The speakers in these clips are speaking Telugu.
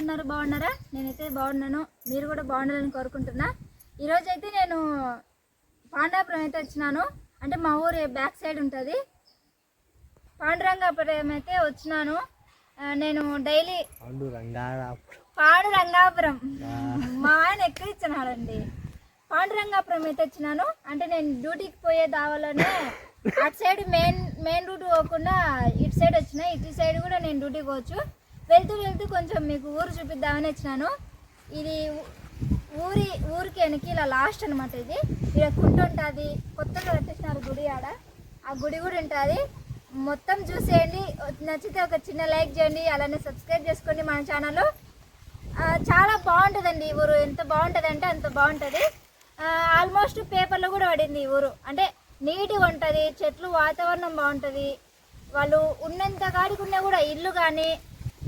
ఉన్నారు బాగున్నారా? నేనైతే బాగున్నాను. మీరు కూడా బాగుండాలని కోరుకుంటున్నా. ఈరోజు అయితే నేను పాండాపురం అయితే వచ్చినాను. అంటే మా ఊరు బ్యాక్ సైడ్ ఉంటుంది. పాండురంగాపురం అయితే వచ్చినాను. నేను డైలీ పండు రంగారాపురం పాడు రంగాపురం మా ఆయన ఎక్కువ ఇచ్చినాడండి. పాండు రంగాపురం అయితే వచ్చినాను. అంటే నేను డ్యూటీకి పోయే దావాలనే అటు సైడ్ మెయిన్ మెయిన్ రూట్ పోకుండా ఇటు సైడ్ వచ్చిన ఇటు సైడ్ కూడా నేను డ్యూటీకి పోవచ్చు. వెళ్తూ వెళ్తూ కొంచెం మీకు ఊరు చూపిద్దామని వచ్చినాను. ఇది ఊరి ఊరికి వెనక్కి ఇలా లాస్ట్ అనమాట ఇది. ఇక్కడ కుంట ఉంటుంది కొత్తగా కట్టేసినారు గుడి ఆడ. ఆ గుడి కూడా ఉంటుంది. మొత్తం చూసేయండి. నచ్చితే ఒక చిన్న లైక్ చేయండి. అలానే సబ్స్క్రైబ్ చేసుకోండి మన ఛానల్ చాలా బాగుంటుందండి ఈ ఊరు. ఎంత బాగుంటుంది అంటే అంత బాగుంటుంది. ఆల్మోస్ట్ పేపర్లో కూడా పడింది ఈ ఊరు. అంటే నీట్గా ఉంటుంది చెట్లు వాతావరణం బాగుంటుంది. వాళ్ళు ఉన్నంత కాడికి ఉన్నా కూడా ఇల్లు కానీ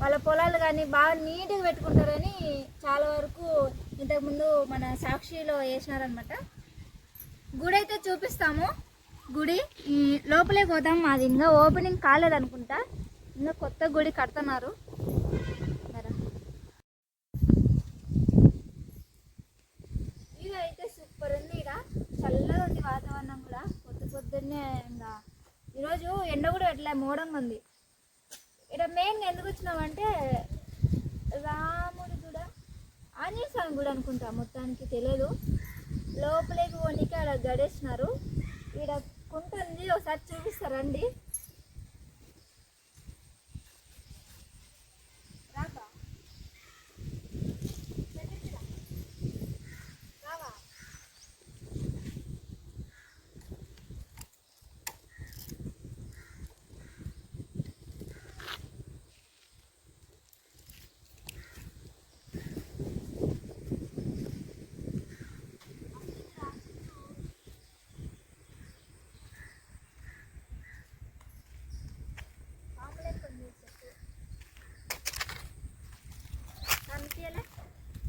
వాళ్ళ పొలాలు కానీ బాగా నీట్గా పెట్టుకుంటారని చాలా వరకు ఇంతకుముందు మన సాక్షిలో వేసినారనమాట గుడి అయితే చూపిస్తాము. గుడి లోపలే పోదాం అది ఇంకా ఓపెనింగ్ కాలేదనుకుంటా. ఇంకా కొత్త గుడి కడుతున్నారు. రా. అయితే సూపర్ ఉంది ఇక్కడ చల్లగా ఉంది వాతావరణం కూడా. పొద్దు పొద్దున్నే ఇంకా ఈరోజు ఎండ కూడా ఎట్లా మోడంగా ఉంది. ఇక్కడ మెయిన్గా ఎందుకు వచ్చినామంటే రాముడి కూడా ఆంజనేయ స్వామి కూడా అనుకుంటా మొత్తానికి తెలియదు లోపలికి పోనీకి ఆడ గడేసినారు. ఈడ కుంట ఉంది ఒకసారి చూపిస్తారండి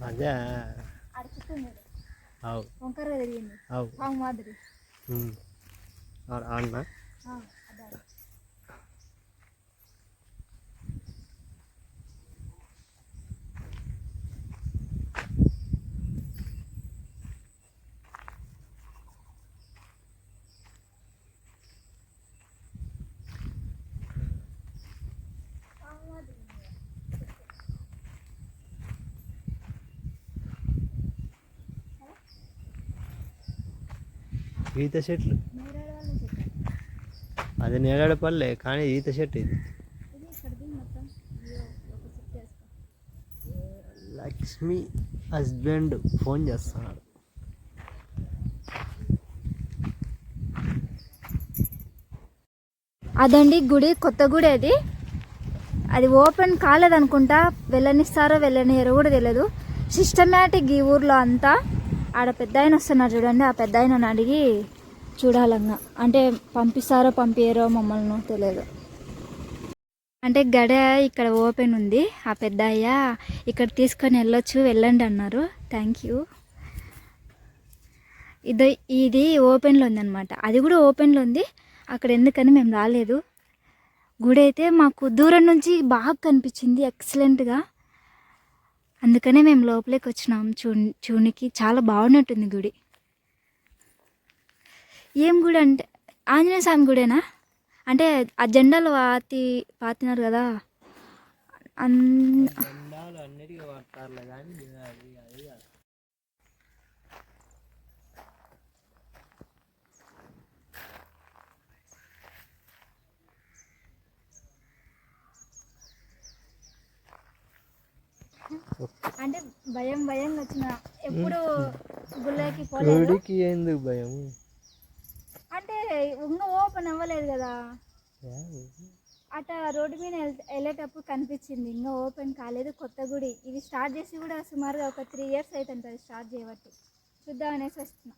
అదే అడుచుతుంది అవు వంకరగా తిరిగింది అవు పాము మాదిరి అన్న ఈత చెట్లు అది వాళ్ళ పల్లె అది కానీ ఈత చెట్టు ఇది. లక్ష్మి హస్బెండ్ ఫోన్ చేస్తున్నాడు. అదండి గుడి కొత్త గుడి అది. అది ఓపెన్ కాలేదనుకుంటా వెళ్ళనిస్తారో వెళ్ళనియరో కూడా తెలియదు సిస్టమేటిక్ ఈ ఊర్లో అంతా. ఆడ పెద్ద ఆయన వస్తున్నారు చూడండి ఆ పెద్ద ఆయనను అడిగి చూడాలంగా అంటే పంపిస్తారో పంపించారో మమ్మల్ని తెలియదు. అంటే గడ ఇక్కడ ఓపెన్ ఉంది ఆ పెద్ద ఇక్కడ తీసుకొని వెళ్ళొచ్చు వెళ్ళండి అన్నారు. థ్యాంక్ యూ ఇది ఇది ఓపెన్లో ఉందన్నమాట. అది కూడా ఓపెన్లో ఉంది అక్కడ ఎందుకని మేము రాలేదు. గుడి అయితే మాకు దూరం నుంచి బాగా కనిపించింది ఎక్సలెంట్గా అందుకనే మేము లోపలికి వచ్చినాం చూ చూనికి చాలా బాగున్నట్టుంది గుడి. ఏం గుడి అంటే ఆంజనేయ స్వామి గుడేనా? అంటే ఆ జెండాలు పాతి పాతినారు కదా. అన్ జెండాలు అన్నిటికీ వాడతారులే కానీ అది అది కాదు. అంటే భయం భయం వచ్చిన ఎప్పుడు గుళ్ళకి గుడికి ఎందుకు భయం? అంటే ఇంకా ఓపెన్ అవ్వలేదు కదా. అట రోడ్డు మీద వెళ్- వెళ్ళేటప్పుడు కనిపించింది. ఇంకా ఓపెన్ కాలేదు కొత్త గుడి. ఇది స్టార్ట్ చేసి కూడా సుమారుగా ఒక త్రీ ఇయర్స్ అవుతుంటుంది స్టార్ట్ చేయబట్టి. చూద్దాం అనేసి వస్తున్నా.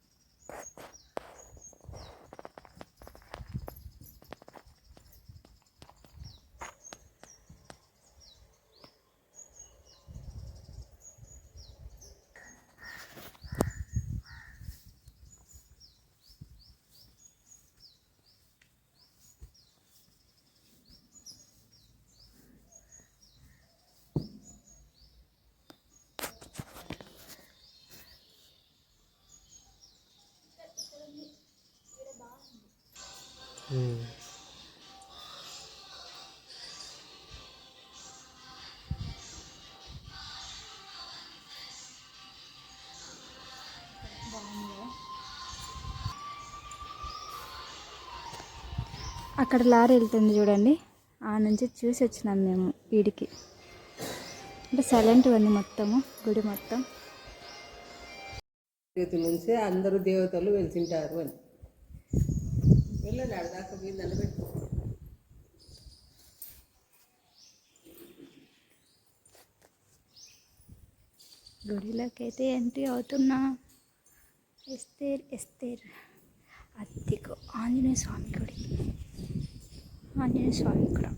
అక్కడ లారీ వెళ్తుంది చూడండి. ఆ నుంచి చూసి వచ్చినాం మేము వీడికి. అంటే సైలెంట్ ఉంది మొత్తము గుడి మొత్తం. నుంచి అందరూ దేవతలు వెళ్తుంటారు అని. వెళ్ళాలి ఆడదాకా మీరు నిలబెట్టుకో. గుడిలోకి అయితే ఎంట్రీ అవుతున్నా. ఎస్తేర్ ఎస్తేర్. అత్తికు ఆంజనేయ స్వామి గుడి. ఆంజనేయ స్వామి కూడా.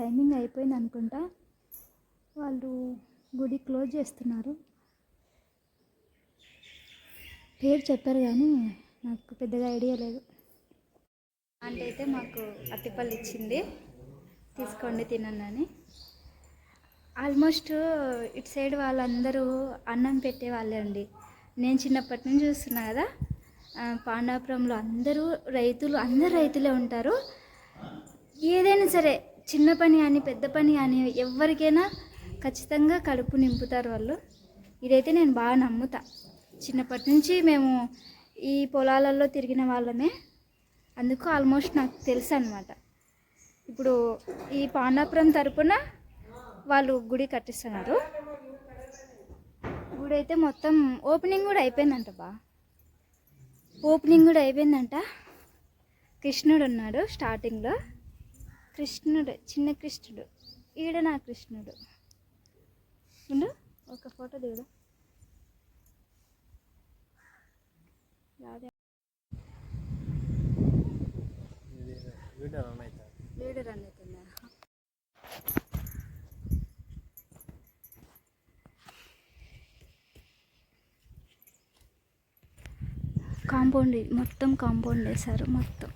టైమింగ్ అయిపోయింది అనుకుంటా. వాళ్ళు గుడి క్లోజ్ చేస్తున్నారు. పేరు చెప్పారు కానీ నాకు పెద్దగా ఐడియా లేదు. అంటే అయితే మాకు అట్టిపల్లి ఇచ్చింది. తీసుకోండి తినండి అని. ఆల్మోస్ట్ ఇటు సైడ్ వాళ్ళందరూ అన్నం పెట్టే వాళ్ళే అండి. నేను చిన్నప్పటి నుంచి చూస్తున్నా కదా పాండాపురంలో అందరూ రైతులు అందరు రైతులే ఉంటారు. ఏదైనా సరే చిన్న పని అని పెద్ద పని అని ఎవరికైనా ఖచ్చితంగా కడుపు నింపుతారు వాళ్ళు. ఇదైతే నేను బాగా నమ్ముతా. చిన్నప్పటి నుంచి మేము ఈ పొలాలలో తిరిగిన వాళ్ళమే. అందుకు ఆల్మోస్ట్ నాకు తెలుసు అనమాట ఇప్పుడు ఈ పాండాపురం తరపున వాళ్ళు గుడి కట్టిస్తున్నారు. గుడి అయితే మొత్తం ఓపెనింగ్ కూడా అయిపోయిందంట బా. ఓపెనింగ్ కూడా అయిపోయిందంట. కృష్ణుడు ఉన్నాడు స్టార్టింగ్లో. కృష్ణుడు చిన్న కృష్ణుడు. ఈడ నా కృష్ణుడు. ఉండు ఒక ఫోటో దిగుదా. వీడియో రన్ వీడు రన్ అవుతుందా కాంపౌండ్ మొత్తం కాంపౌండ్ వేశారు మొత్తం.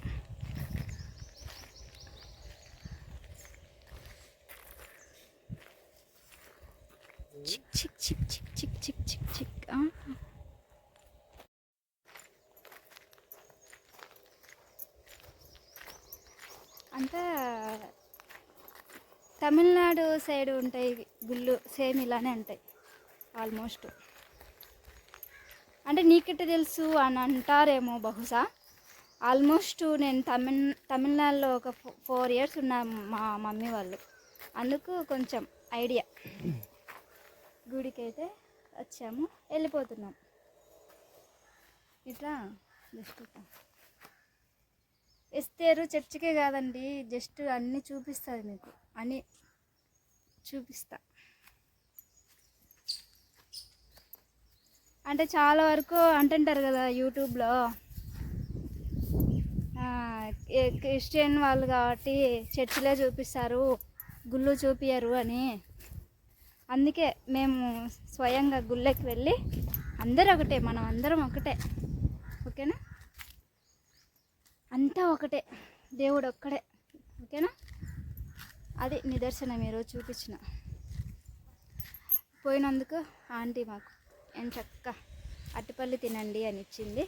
సైడ్ ఉంటాయి గుళ్ళు సేమ్ ఇలానే ఉంటాయి ఆల్మోస్ట్ అంటే నీకెట్ట తెలుసు అని అంటారేమో బహుశా. ఆల్మోస్ట్ నేను తమిళ తమిళనాడులో ఒక ఫోర్ ఇయర్స్ ఉన్నా మా మమ్మీ వాళ్ళు. అందుకు కొంచెం ఐడియా గుడికి అయితే వచ్చాము వెళ్ళిపోతున్నాం. ఇట్లా జస్ట్ ఇస్తారు ఎస్తేరు చర్చికే కాదండి జస్ట్ అన్నీ చూపిస్తుంది మీకు. అని చూపిస్తా. అంటే చాలా వరకు అంటుంటారు కదా యూట్యూబ్లో. ఏ- క్రిస్టియన్ వాళ్ళు కాబట్టి చర్చిలే చూపిస్తారు గుళ్ళు చూపియరు అని. అందుకే మేము స్వయంగా గుళ్ళకి వెళ్ళి అందరూ ఒకటే మనం అందరం ఒకటే. ఓకేనా? అంతా ఒకటే. దేవుడు ఒక్కడే. ఓకేనా? అది నిదర్శనం ఈరోజు చూపించిన. పోయినందుకు ఆంటీ మాకు ఏం చక్క తినండి అని ఇచ్చింది.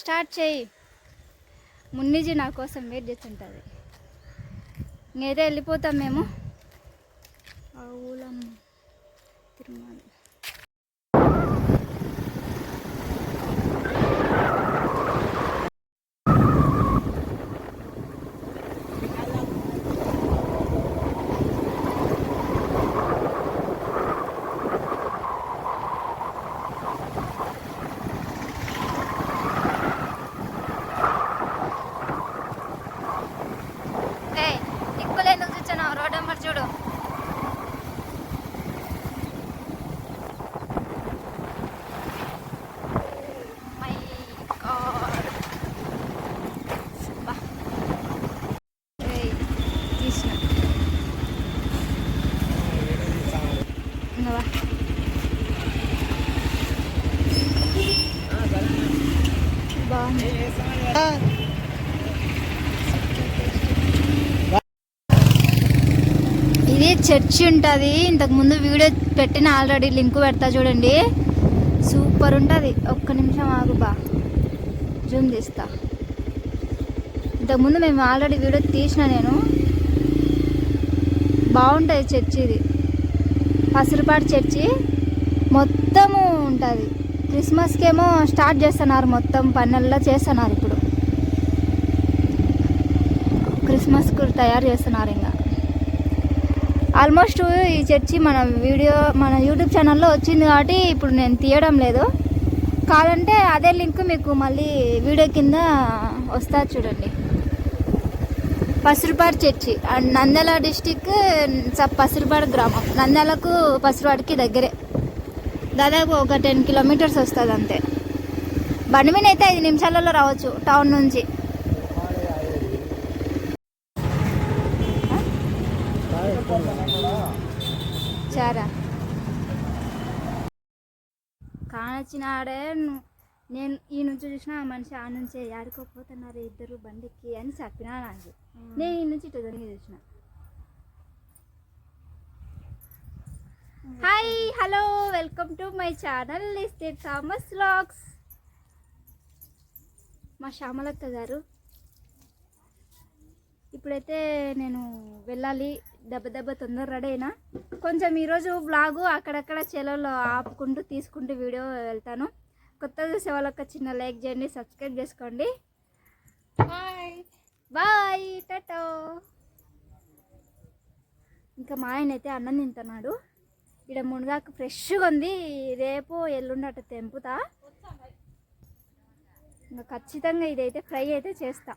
స్టార్ట్ చేయి. మున్నిజీ నా కోసం వెయిట్ చేస్తుంటుంది. ఇంకైతే వెళ్ళిపోతాం మేము. ఊలమ్మ తిరుమల ఏయ్ దిక్కులు ఎందుకు చూచాను రోడ్ నెంబర్ చూడు బాగుంది ఇది చర్చి ఉంటుంది. ఇంతకు ముందు వీడియో పెట్టిన ఆల్రెడీ లింక్ పెడతా చూడండి. సూపర్ ఉంటుంది. ఒక్క నిమిషం ఆగు బా. జూమ్ తీస్తా ఇంతకుముందు మేము ఆల్రెడీ వీడియో తీసిన నేను. బాగుంటుంది చర్చి ఇది. పసురుపాటి చర్చి మొత్తము ఉంటుంది. క్రిస్మస్కి ఏమో స్టార్ట్ చేస్తున్నారు మొత్తం పన్నెల్లో చేస్తున్నారు ఇప్పుడు. క్రిస్మస్కు తయారు చేస్తున్నారు ఇంకా. ఆల్మోస్ట్ ఈ చర్చి మన వీడియో మన యూట్యూబ్ ఛానల్లో వచ్చింది కాబట్టి ఇప్పుడు నేను తీయడం లేదు. కాదంటే అదే లింక్ మీకు మళ్ళీ వీడియో కింద వస్తా చూడండి. Pasurupadu church and Nandyal district Pasurupadu గ్రామం. నంద్యాలకు పసురుపాడుకి దగ్గరే. దాదాపు ఒక టెన్ కిలోమీటర్స్ వస్తుంది అంతే బండి మీద అయితే ఐదు నిమిషాలలో రావచ్చు టౌన్ నుంచి. కానొచ్చిన ఆడే నేను ఈ నుంచి చూసిన ఆ మనిషి ఆ నుంచే ఆడుకోపోతున్నారు ఇద్దరు బండికి అని చెప్పినా నాకు. నేను ఈ నుంచి ఇటు దొరికి చూసిన. Hi hello welcome to my channel listed Thomas vlogs. మా శ్యామలక్క గారు. ఇప్పుడైతే నేను వెళ్ళాలి. దెబ్బ దెబ్బ తొందర రెడీ అయినా కొంచెం ఈరోజు వ్లాగు అక్కడక్కడ చెలలో ఆపుకుంటూ తీసుకుంటూ వీడియో వెళ్తాను. కొత్తగా చూసే వాళ్ళకి చిన్న లైక్ చేయండి సబ్స్క్రైబ్ చేసుకోండి. హాయ్ బాయ్ టటో ఇంకా మా ఆయన అయితే అన్నం తింటున్నాడు. ఇక్కడ మునగాకు ఫ్రెష్గా ఉంది. రేపు ఎల్లుండి అటు తెంపుతా. ఇంకా ఖచ్చితంగా ఇదైతే ఫ్రై అయితే చేస్తా.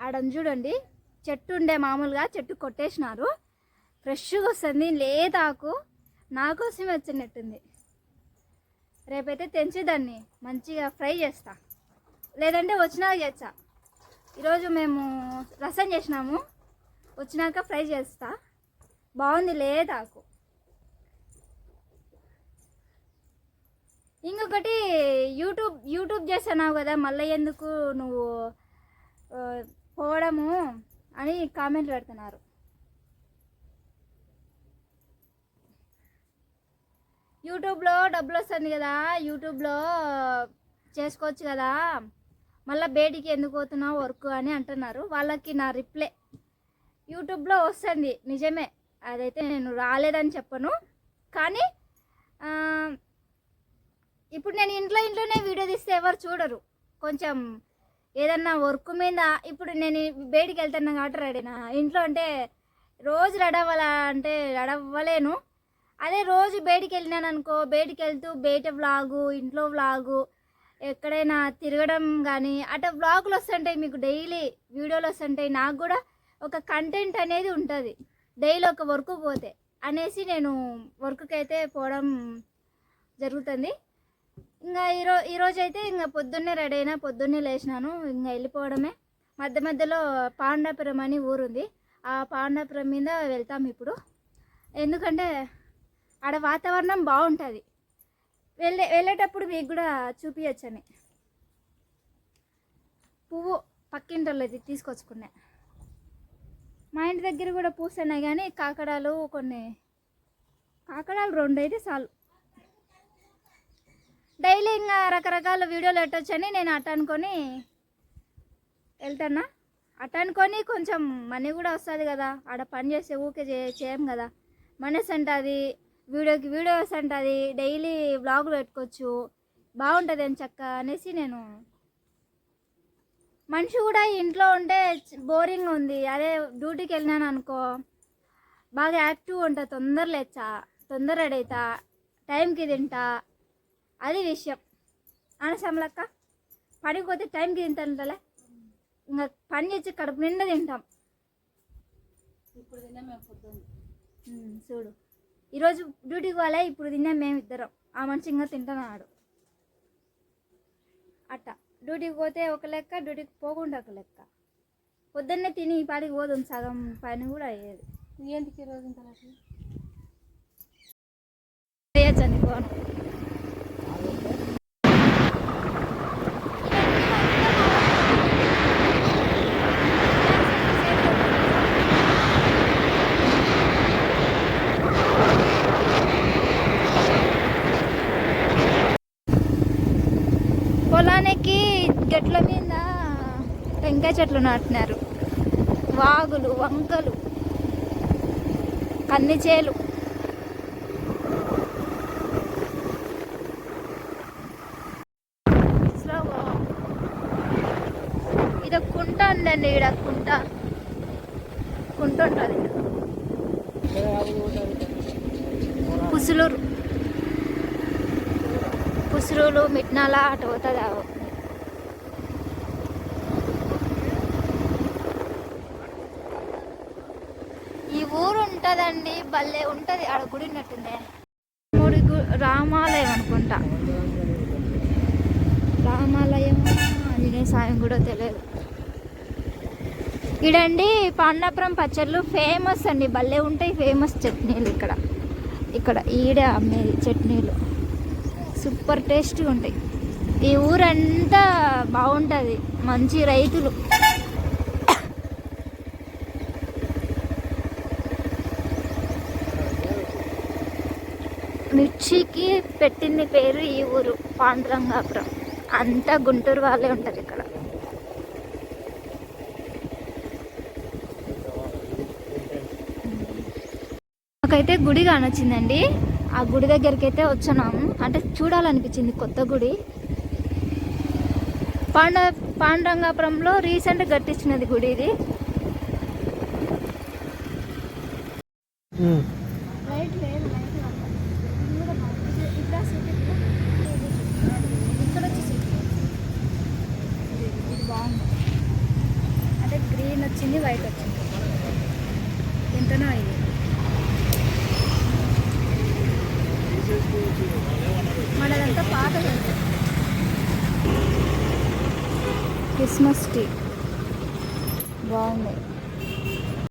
ఆడని చూడండి. చెట్టు ఉండే మామూలుగా చెట్టు కొట్టేసినారు. ఫ్రెష్గా వస్తుంది లేదాకు నా వచ్చినట్టుంది. రేపైతే తెంచి దాన్ని మంచిగా ఫ్రై చేస్తా. లేదంటే వచ్చినాక చేస్తా. ఈరోజు మేము రసం చేసినాము. వచ్చినాక ఫ్రై చేస్తా. బాగుంది లేదాకు ఇంకొకటి యూట్యూబ్ యూట్యూబ్ చేస్తున్నావు కదా మళ్ళీ ఎందుకు నువ్వు పోవడము? అని కామెంట్ పెడుతున్నారు. యూట్యూబ్లో డబ్బులు వస్తుంది కదా యూట్యూబ్లో చేసుకోవచ్చు కదా మళ్ళీ బయటికి ఎందుకు పోతున్నావు వర్క్ అని అంటున్నారు. వాళ్ళకి నా రిప్లై. యూట్యూబ్లో వస్తుంది నిజమే. అదైతే నేను రాలేదని చెప్పను. కానీ ఇప్పుడు నేను ఇంట్లో ఇంట్లోనే వీడియో తీస్తే ఎవరు చూడరు. కొంచెం ఏదన్నా వర్క్ మీద ఇప్పుడు నేను బయటికి వెళ్తున్నా కాబట్టి రెడీనా ఇంట్లో అంటే రోజు రెడీ అంటే రెడీ అవ్వలేను అదే రోజు బయటికి వెళ్ళినాను అనుకో బయటికి వెళ్తూ బయట వ్లాగు ఇంట్లో వ్లాగు ఎక్కడైనా తిరగడం కానీ అట్లా వ్లాగులు వస్తుంటాయి మీకు డైలీ వీడియోలు వస్తుంటాయి. నాకు కూడా ఒక కంటెంట్ అనేది ఉంటుంది. డైలీ ఒక వర్క్ పోతే అనేసి నేను వర్క్కి అయితే పోవడం జరుగుతుంది. ఇంకా ఈరో ఈరోజు అయితే ఇంకా పొద్దున్నే రెడీ అయినా పొద్దున్నే లేచినాను ఇంకా వెళ్ళిపోవడమే. మధ్య మధ్యలో పాండాపురం అని ఊరుంది. ఆ పాండాపురం మీద వెళ్తాం ఇప్పుడు. ఎందుకంటే ఆడ వాతావరణం బాగుంటుంది. వెళ్ళే వెళ్ళేటప్పుడు మీకు కూడా చూపించచ్చని పువ్వు పక్కింటోళ్ళది తీసుకొచ్చుకున్నా. మా ఇంటి దగ్గర కూడా పూస్తున్నాయి కానీ కాకడాలు కొన్ని కాకడాలు రెండు అయితే చాలు. డైలీ ఇంకా రకరకాల వీడియోలు పెట్టొచ్చని నేను అట్ట అనుకొని వెళ్తానా అట్ట అనుకొని కొంచెం మనీ కూడా వస్తుంది కదా. ఆడ పని చేస్తే ఊకే చే చేయం కదా. మనసు ఉంటుంది వీడియోకి వీడియోస్ ఉంటుంది డైలీ బ్లాగులు పెట్టుకోవచ్చు. బాగుంటుంది అని చక్క అనేసి నేను మనిషి కూడా ఇంట్లో ఉంటే బోరింగ్ ఉంది. అదే డ్యూటీకి వెళ్ళినాను అనుకో బాగా యాక్టివ్ ఉంటా తొందర లేచా తొందర రెడీ అవుతా టైంకి తింటా అది విషయం. అనసంలక్క పనికి పోతే టైంకి తింటానులే ఇంకా పని చేసి కడుపు నిండా తింటాం. ఇప్పుడు చూడు. ఈరోజు డ్యూటీకి పోలే ఇప్పుడు తిన్నాం మేము ఇద్దరం. ఆ మనిషి ఇంకా తింటున్నాడు. అట్ట. డ్యూటీకి పోతే ఒక లెక్క డ్యూటీకి పోకుండా ఒక లెక్క. పొద్దున్నే తిని ఈ పాటికి పోదు సగం పని కూడా అయ్యేది. ఏంటికి ఈ రోజు ఇంత లక్ష చేయొచ్చండి ఫోన్ పొలానికి గట్ల మీద టెంకాయ చెట్లు నాటినారు. వాగులు వంకలు కన్నిచేలు. ఇది ఒక కుంట ఉందండి ఇక్కడ కుంట. కుంట ఉంటుంది. పుసులూరు. పుసులూరు మిట్నాల అటు పోతుంది ఆ ఊరు. ఈ ఊరు ఉంటుందండి భలే ఉంటుంది. ఆడ గుడి ఉన్నట్టుందే. మూడు గు- రామాలయం అనుకుంటా. రామాలయం ఆంజనేయ సాయం కూడా తెలియదు. ఇడండి పాండాపురం పచ్చళ్ళు ఫేమస్ అండి. భలే ఉంటాయి ఫేమస్ చట్నీలు ఇక్కడ. ఇక్కడ ఈడ అమ్మేది చట్నీలు. సూపర్ టేస్ట్గా ఉంటాయి. ఈ ఊరంతా బాగుంటుంది. మంచి రైతులు. మిర్చికి పెట్టింది పేరు ఈ ఊరు పాండురంగాపురం. అంతా గుంటూరు వాళ్ళే ఉంటారు ఇక్కడ. మాకైతే గుడి కానొచ్చిందండి. ఆ గుడి దగ్గరికి అయితే వచ్చాము. అంటే చూడాలనిపించింది కొత్త గుడి. పాండ పాండురంగాపురంలో రీసెంట్ కట్టించినది గుడి ఇది. లైట్ లేదు లైట్ ఇది కూడా బాగుంది ఇది ఇక్కడ సీట్ ఇక్కడ ఇక్కడ వచ్చి సీట్ ఇది ఇది బాగుంది. అంటే గ్రీన్ వచ్చింది వైట్ వచ్చింది. ఎంతనో ఇది మనదంతా పాత క్రిస్మస్ ట్రీ బాగుంది.